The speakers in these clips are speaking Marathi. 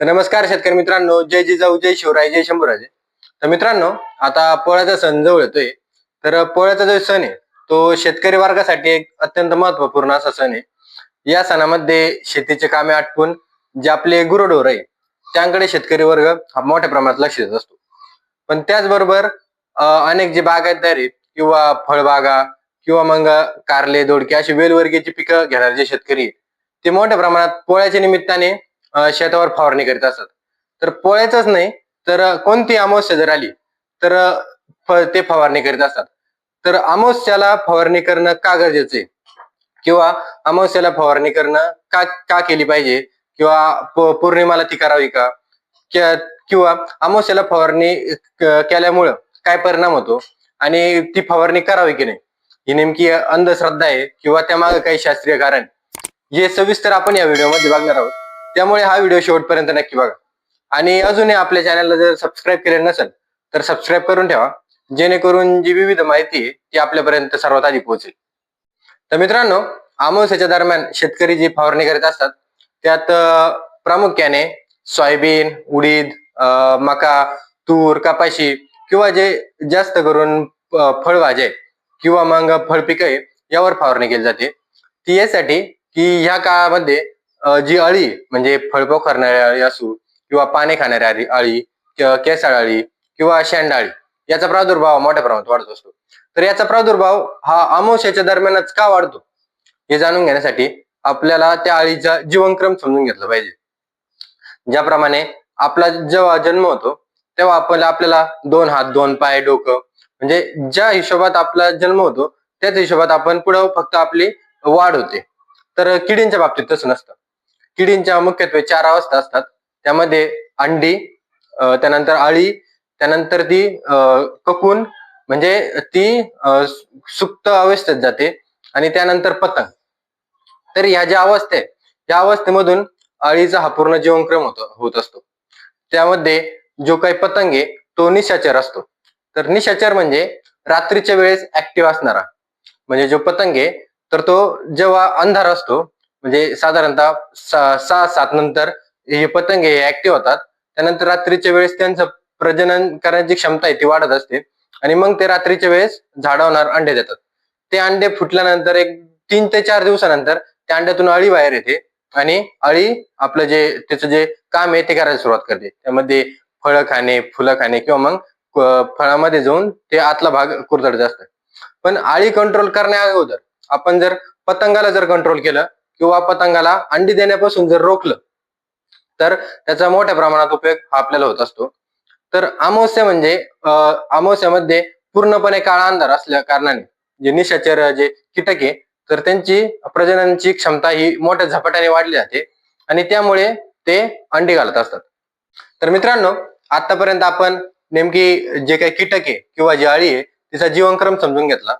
तर नमस्कार शेतकरी मित्रांनो जय जिजाऊ जय शिवराय जय शंभूराजे. तर मित्रांनो आता पोळ्याचा सण जवळ येतोय तर पोळ्याचा जो सण आहे तो शेतकरी वर्गासाठी एक अत्यंत महत्त्वपूर्ण असा सण आहे. या सणामध्ये शेतीचे कामे आटपून जे आपले गुरढोर आहे त्यांकडे शेतकरी वर्ग हा मोठ्या प्रमाणात लक्ष देत असतो. पण त्याचबरोबर अनेक जे बागायतदार आहेत किंवा फळबागा किंवा मग कारले दोडके अशी वेलवर्गीची पिकं घेणारे जे शेतकरी आहेत, ते मोठ्या प्रमाणात पोळ्याच्या निमित्ताने शेतावर फवारणी करीत असत. तर पोळ्याच नाही तर कोणती अमावस्या जर आली तर ते फवारणी करीत असतात. तर अमावस्याला फवारणी करणं का गरजेचं आहे? किंवा अमावस्याला फवारणी करणं का का केली पाहिजे? किंवा पौर्णिमाला ती करावी का? किंवा अमावस्याला फवारणी केल्यामुळं काय परिणाम होतो? आणि ती फवारणी करावी की नाही? ही नेमकी अंधश्रद्धा आहे किंवा त्यामागे काही शास्त्रीय कारण? हे सविस्तर आपण या व्हिडिओमध्ये बघणार आहोत. त्यामुळे हा व्हिडिओ शेवटपर्यंत नक्की बघा. आणि अजूनही आपल्या चॅनलला जर सबस्क्राईब केले नसेल तर सबस्क्राईब करून ठेवा. जेणेकरून जी विविध माहिती आहे ती आपल्यापर्यंत सर्वात आधी पोहोचेल. तर मित्रांनो अमावस्याच्या दरम्यान शेतकरी जी फवारणी करीत असतात त्यात प्रामुख्याने सोयाबीन उडीद मका तूर कपाशी किंवा जे जास्त करून फळभाज्या किंवा मग फळपिक यावर फवारणी केली जाते. ती यासाठी की ह्या काळामध्ये जी अळी म्हणजे फळपो करणारी अळी असू किंवा पाने खाणारी अळी अळी किंवा केसाळ अळी किंवा शेंडाळी याचा प्रादुर्भाव मोठ्या प्रमाणात वाढत असतो. तर याचा प्रादुर्भाव हा अमावश्याच्या दरम्यानच का वाढतो? हे जाणून घेण्यासाठी आपल्याला त्या अळीचा जीवनक्रम समजून घेतला पाहिजे. ज्याप्रमाणे आपला जेव्हा जन्म होतो तेव्हा आपण आपल्याला दोन हात दोन पाय डोकं म्हणजे ज्या हिशोबात आपला जन्म होतो त्याच हिशोबात आपण पुढं फक्त आपली वाढ होते. तर किडींच्या बाबतीत तसं नसतं. किडींच्या मुख्यत्वे चार अवस्था असतात. त्यामध्ये अंडी त्यानंतर अळी त्यानंतर ती अं, ककून म्हणजे ती सुप्त अवस्थेत जाते आणि त्यानंतर पतंग. तर ह्या ज्या अवस्था आहे या अवस्थेमधून अळीचा हा पूर्ण जीवनक्रम होत होत असतो. त्यामध्ये जो काही पतंग आहे तो निशाचर असतो. तर निशाचर म्हणजे रात्रीच्या वेळेस ऍक्टिव्ह असणारा. म्हणजे जो पतंग आहे तर तो जेव्हा अंधार असतो म्हणजे साधारणतः सा- सहा सात नंतर हे पतंग हे ऍक्टिव्ह होतात. त्यानंतर रात्रीच्या वेळेस त्यांचं प्रजनन करण्याची क्षमता आहे ती वाढत असते. आणि मग ते रात्रीच्या वेळेस झाडावणार अंडे देतात. ते अंडे फुटल्यानंतर एक तीन ते चार दिवसानंतर त्या अंड्यातून अळी बाहेर येते. आणि अळी आपलं जे त्याचं जे काम आहे ते करायला सुरुवात करते. त्यामध्ये फळं खाणे फुलं खाणे किंवा मग फळामध्ये जाऊन ते आतला भाग कुरतडत असतात. पण अळी कंट्रोल करण्या अगोदर आपण जर पतंगाला जर कंट्रोल केलं किंवा पतंगाला अंडी देण्यापासून जर रोखलं तर त्याचा मोठ्या प्रमाणात उपयोग हा आपल्याला होत असतो. तर अमावस्या म्हणजे अं, अमावस्यामध्ये पूर्णपणे काळा अंधार असल्या कारणाने जे निशाचर जे कीटक आहे तर त्यांची प्रजननची क्षमता ही मोठ्या झपाट्याने वाढली जाते आणि त्यामुळे ते अंडी घालत असतात. तर मित्रांनो आतापर्यंत आपण नेमकी जे काही कीटक आहे किंवा जी अळी आहे तिचा जीवनक्रम समजून घेतला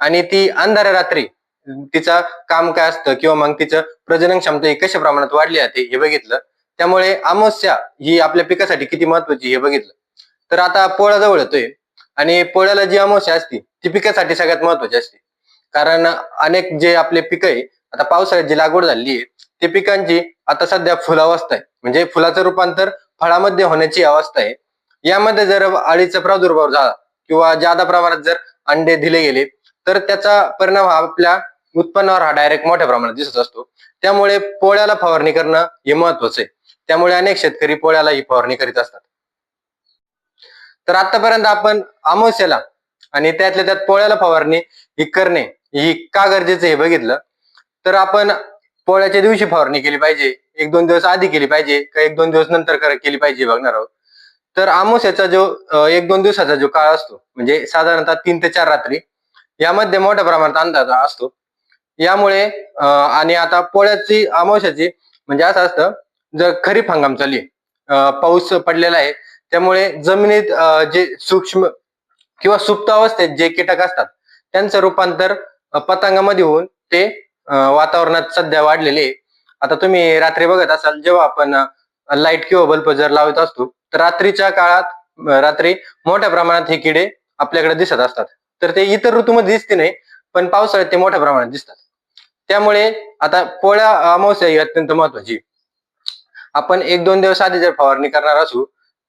आणि ती अंधाऱ्या रात्री तिचं काम काय असतं किंवा मग तिचं प्रजनन क्षमता ही कशा प्रमाणात वाढली जाते हे बघितलं. त्यामुळे अमावस्या ही आपल्या पिकासाठी किती महत्वाची हे बघितलं. तर आता पोळा जवळ येतोय. आणि पोळ्याला जी अमावस्या असते ती पिकासाठी सगळ्यात महत्वाची असते. कारण अनेक जे आपले पिकं आहे आता पावसाळ्यात जी लागवड झाली आहे ते पिकांची आता सध्या फुलावस्था आहे. म्हणजे फुलाचं रूपांतर फळामध्ये होण्याची अवस्था आहे. यामध्ये जर अळीचा प्रादुर्भाव झाला किंवा जादा प्रमाणात जर अंडे दिले गेले तर त्याचा परिणाम हा आपल्या उत्पन्नावर हा डायरेक्ट मोठ्या प्रमाणात दिसत असतो. त्यामुळे पोळ्याला फवारणी करणं हे महत्वाचं आहे. त्यामुळे अनेक शेतकरी पोळ्याला ही फवारणी करीत असतात. तर आतापर्यंत आपण अमावस्याला आणि त्यातल्या त्यात पोळ्याला फवारणी ही करणे ही का गरजेचं हे बघितलं. तर आपण पोळ्याच्या दिवशी फवारणी केली पाहिजे. एक दोन दिवस आधी केली पाहिजे. का एक दोन दिवस नंतर केली पाहिजे बघणार आहोत. तर अमावस्याचा जो एक दोन दिवसाचा जो काळ असतो म्हणजे साधारणतः तीन ते चार रात्री यामध्ये मोठ्या प्रमाणात अंदाज असतो. यामुळे अं, आणि आता पोळ्याची अमावश्याची म्हणजे असं असतं जर खरीप हंगाम चालू आहे पाऊस पडलेला आहे त्यामुळे जमिनीत जे सूक्ष्म किंवा सुप्त अवस्थेत जे कीटक असतात त्यांचं रूपांतर पतंगामध्ये होऊन ते वातावरणात सध्या वाढलेले आहे. आता तुम्ही रात्री बघत असाल जेव्हा आपण लाइट किंवा बल्ब जर लावत असतो तर रात्रीच्या काळात रात्री मोठ्या प्रमाणात हे किडे आपल्याकडे दिसत असतात तर ते इतर ऋतूमध्ये दिसते नाही पण पावसाळ्यात ते मोठ्या प्रमाणात दिसतात त्यामुळे आता पोळ्या अमावस्या ही अत्यंत महत्वाची आपण एक दोन दिवस आधी जर फवारणी करणार असू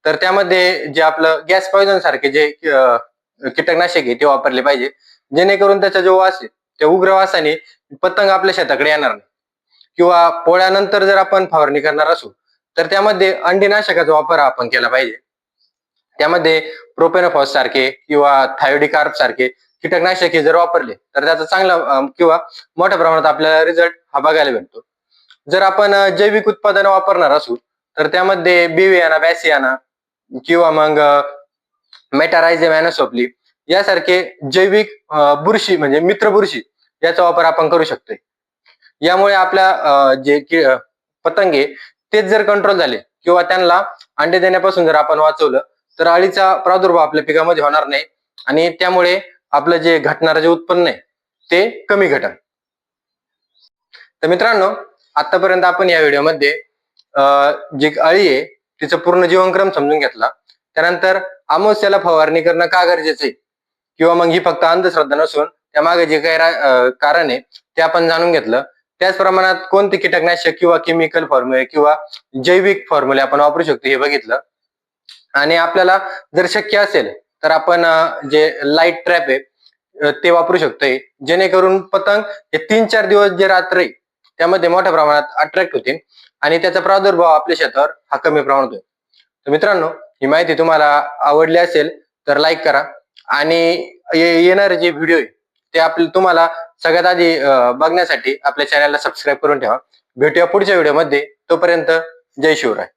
तर त्यामध्ये जे आपलं गॅस पॉयझन सारखे जे कीटकनाशक आहे ते वापरले पाहिजे. जेणेकरून त्याचा जो वास आहे त्या उग्र वासाने पतंग आपल्या शेताकडे येणार नाही. किंवा पोळ्यानंतर जर आपण फवारणी करणार असू तर त्यामध्ये अंडीनाशकाचा वापर आपण केला पाहिजे. त्यामध्ये प्रोपेनोफॉस सारखे किंवा थायोडिकार्प सारखे कीटकनाशके जर वापरले तर त्याचा चांगला किंवा मोठ्या प्रमाणात आपल्याला रिझल्ट हा बघायला भेटतो. जर आपण जैविक उत्पादन वापरणार असू तर त्यामध्ये बिवियाना बॅसियाना किंवा मग मेटारायझेम मॅनोसोपली यासारखे जैविक बुरशी म्हणजे मित्र बुरशी याचा वापर आपण करू शकतोय. यामुळे आपल्या जे की पतंग आहे तेच जर कंट्रोल झाले किंवा त्यांना अंडे देण्यापासून जर आपण वाचवलं तर अळीचा प्रादुर्भाव आपल्या पिकामध्ये होणार नाही. आणि त्यामुळे आपलं जे घटणारं जे उत्पन्न आहे ते कमी घटन. तर मित्रांनो आतापर्यंत आपण या व्हिडिओमध्ये जी अळी आहे तिचं पूर्ण जीवनक्रम समजून घेतला. त्यानंतर अमावस्याला फवारणी करणं का गरजेचं आहे? किंवा मग ही फक्त अंधश्रद्धा नसून त्यामागे जे काही कारण आहे ते आपण जाणून घेतलं. त्याच प्रमाणात कोणते कीटकनाशक किंवा केमिकल फॉर्म्युले किंवा जैविक फॉर्म्युले आपण वापरू शकतो हे बघितलं. आणि आपल्याला जर शक्य असेल तर आपण जे लाइट ट्रॅप आहे ते वापरू शकतोय. जेणेकरून पतंग हे तीन चार दिवस जे रात्र आहे त्यामध्ये मोठ्या प्रमाणात अट्रॅक्ट होतील आणि त्याचा प्रादुर्भाव आपल्या शेतावर हा कमी प्रमाणात होईल. तर मित्रांनो ही माहिती तुम्हाला आवडली असेल तर लाईक करा. आणि ये- येणारे जे व्हिडिओ आहे ते आपले तुम्हाला सगळ्यात आधी बघण्यासाठी आपल्या चॅनलला सबस्क्राईब करून ठेवा. भेटूया पुढच्या व्हिडिओमध्ये तोपर्यंत जय शिवराय.